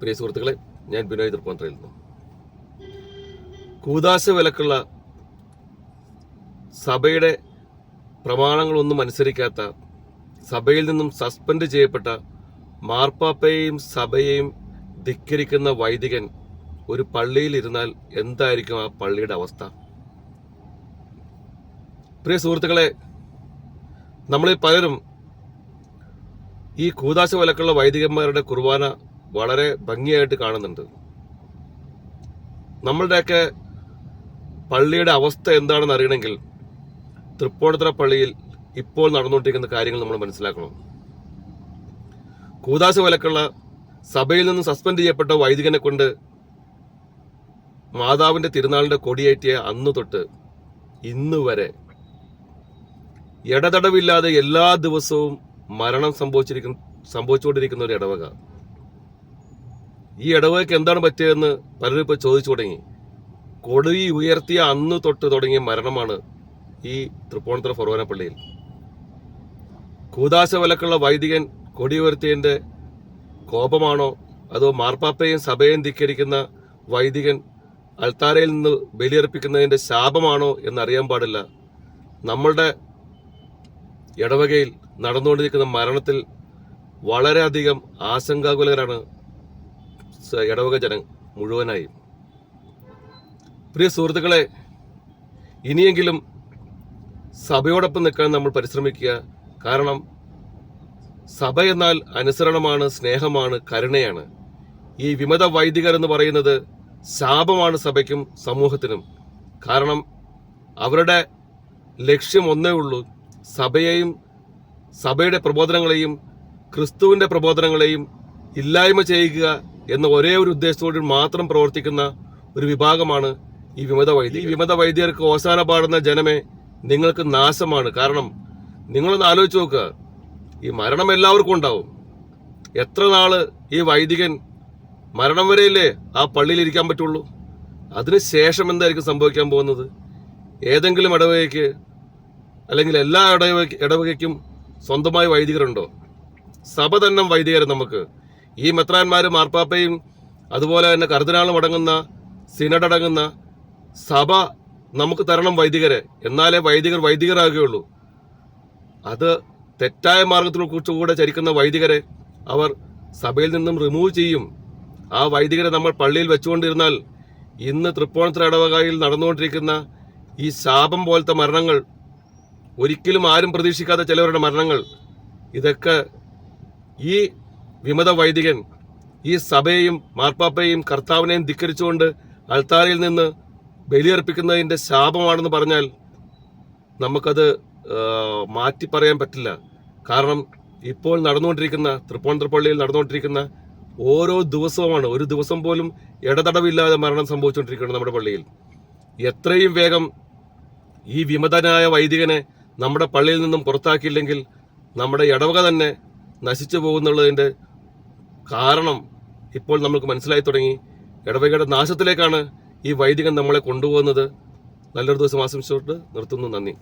പ്രിയ സുഹൃത്തുക്കളെ ഞാൻ ബിനോയ് തൃപ്പാന്ത്രയിൽ നിന്നു. കൂതാശ വിലക്കുള്ള സഭയുടെ പ്രമാണങ്ങളൊന്നും അനുസരിക്കാത്ത സഭയിൽ നിന്നും സസ്പെൻഡ് ചെയ്യപ്പെട്ട മാർപ്പാപ്പയെയും സഭയെയും ധിക്കരിക്കുന്ന വൈദികൻ ഒരു പള്ളിയിൽ ഇരുന്നാൽ എന്തായിരിക്കും ആ പള്ളിയുടെ അവസ്ഥ? പ്രിയ സുഹൃത്തുക്കളെ നമ്മളിൽ പലരും ഈ കൂതാശ വിലക്കുള്ള വൈദികന്മാരുടെ കുർബാന വളരെ ഭംഗിയായിട്ട് കാണുന്നുണ്ട്. നമ്മളുടെയൊക്കെ പള്ളിയുടെ അവസ്ഥ എന്താണെന്ന് അറിയണമെങ്കിൽ തൃപ്പൂണിത്തുറ പള്ളിയിൽ ഇപ്പോൾ നടന്നുകൊണ്ടിരിക്കുന്ന കാര്യങ്ങൾ നമ്മൾ മനസ്സിലാക്കണം. കൂതാശ വിലക്കുള്ള സഭയിൽ നിന്ന് സസ്പെൻഡ് ചെയ്യപ്പെട്ട വൈദികനെ കൊണ്ട് മാതാവിന്റെ തിരുനാളിന്റെ കൊടിയേറ്റിയ അന്ന് തൊട്ട് ഇന്ന് വരെ ഇടതടവില്ലാതെ എല്ലാ ദിവസവും മരണം സംഭവിച്ചിരിക്കുന്ന സംഭവിച്ചുകൊണ്ടിരിക്കുന്ന ഒരു ഇടവക. ഈ ഇടവകയ്ക്ക് എന്താണ് പറ്റിയതെന്ന് പലരും ഇപ്പോൾ ചോദിച്ചു തുടങ്ങി. കൊടി ഉയർത്തിയ അന്ന് തൊട്ട് തുടങ്ങിയ മരണമാണ് ഈ തൃപ്പൂണിത്തുറ ഫൊറോന പള്ളിയിൽ കൂതാശ വിലക്കുള്ള വൈദികൻ കൊടി ഉയർത്തിയതിന്റെ കോപമാണോ അതോ മാർപ്പാപ്പയും സഭയും ധിക്കരിക്കുന്ന വൈദികൻ അൾത്താരയിൽ നിന്ന് ബലിയർപ്പിക്കുന്നതിന്റെ ശാപമാണോ എന്നറിയാൻ പാടില്ല. നമ്മളുടെ ഇടവകയിൽ നടന്നുകൊണ്ടിരിക്കുന്ന മരണത്തിൽ വളരെയധികം ആശങ്കാകുലരാണ് ഇടവക ജനം മുഴുവനായി. പ്രിയ സുഹൃത്തുക്കളെ ഇനിയെങ്കിലും സഭയോടൊപ്പം നിൽക്കാൻ നമ്മൾ പരിശ്രമിക്കുക കാരണം സഭ എന്നാൽ അനുസരണമാണ് സ്നേഹമാണ് കരുണയാണ്. ഈ വിമത വൈദികർ എന്ന് പറയുന്നത് ശാപമാണ് സഭയ്ക്കും സമൂഹത്തിനും. കാരണം അവരുടെ ലക്ഷ്യം ഒന്നേ ഉള്ളൂ സഭയെയും സഭയുടെ പ്രബോധനങ്ങളെയും ക്രിസ്തുവിന്റെ പ്രബോധനങ്ങളെയും ഇല്ലായ്മ ചെയ്യുക എന്ന ഒരേ ഒരു ഉദ്ദേശത്തോട് മാത്രം പ്രവർത്തിക്കുന്ന ഒരു വിഭാഗമാണ് ഈ വിമത വൈദ്യ ഈ വിമത വൈദ്യർക്ക് ഓശാന പാടുന്ന ജനമേ നിങ്ങൾക്ക് നാശമാണ്. കാരണം നിങ്ങളൊന്ന് ആലോചിച്ച് നോക്കുക ഈ മരണം എല്ലാവർക്കും ഉണ്ടാവും. എത്ര നാൾ ഈ വൈദികൻ മരണം വരെയല്ലേ ആ പള്ളിയിൽ ഇരിക്കാൻ പറ്റുള്ളൂ? അതിനുശേഷം എന്തായിരിക്കും സംഭവിക്കാൻ പോകുന്നത്? ഏതെങ്കിലും ഇടവകയ്ക്ക് അല്ലെങ്കിൽ എല്ലാ ഇടവക ഇടവകയ്ക്കും സ്വന്തമായി വൈദികരുണ്ടോ? സഭ തന്നെ വൈദികരെ നമുക്ക് ഈ മെത്രാന്മാരും മാർപ്പാപ്പയും അതുപോലെ തന്നെ കർദിനാളും അടങ്ങുന്ന സിനഡ് അടങ്ങുന്ന സഭ നമുക്ക് തരണം വൈദികരെ. എന്നാലേ വൈദികർ വൈദികരാകുകയുള്ളൂ. അത് തെറ്റായ മാർഗത്തിൽ കൂടെ ചരിക്കുന്ന വൈദികരെ അവർ സഭയിൽ നിന്നും റിമൂവ് ചെയ്യും. ആ വൈദികരെ നമ്മൾ പള്ളിയിൽ വെച്ചുകൊണ്ടിരുന്നാൽ ഇന്ന് തൃപ്പൂണിത്തുറ നടന്നുകൊണ്ടിരിക്കുന്ന ഈ ശാപം പോലത്തെ മരണങ്ങൾ ഒരിക്കലും ആരും പ്രതീക്ഷിക്കാത്ത ചിലവരുടെ മരണങ്ങൾ ഇതൊക്കെ ഈ വിമത വൈദികൻ ഈ സഭയെയും മാർപ്പാപ്പയെയും കർത്താവിനെയും ധിക്കരിച്ചുകൊണ്ട് അൾത്താരയിൽ നിന്ന് ബലിയർപ്പിക്കുന്നതിന്റെ ശാപമാണെന്ന് പറഞ്ഞാൽ നമുക്കത് മാറ്റി പറയാൻ പറ്റില്ല. കാരണം ഇപ്പോൾ നടന്നുകൊണ്ടിരിക്കുന്ന തൃപ്പൂണിത്തുറപ്പള്ളിയിൽ നടന്നുകൊണ്ടിരിക്കുന്ന ഓരോ ദിവസവുമാണ് ഒരു ദിവസം പോലും ഇടതടവില്ലാതെ മരണം സംഭവിച്ചുകൊണ്ടിരിക്കുകയാണ് നമ്മുടെ പള്ളിയിൽ. എത്രയും വേഗം ഈ വിമതനായ വൈദികനെ നമ്മുടെ പള്ളിയിൽ നിന്നും പുറത്താക്കിയില്ലെങ്കിൽ നമ്മുടെ ഇടവക തന്നെ നശിച്ചു പോകുന്നുള്ളതിന്റെ കാരണം ഇപ്പോൾ നമുക്ക് മനസ്സിലായി തുടങ്ങി. ഇടവകയുടെ നാശത്തിലേക്കാണ് ഈ വൈദികൻ നമ്മളെ കൊണ്ടുപോകുന്നത്. നല്ലൊരു ദിവസം ആശംസിച്ചുകൊണ്ട് നിർത്തുന്നു. നന്ദി.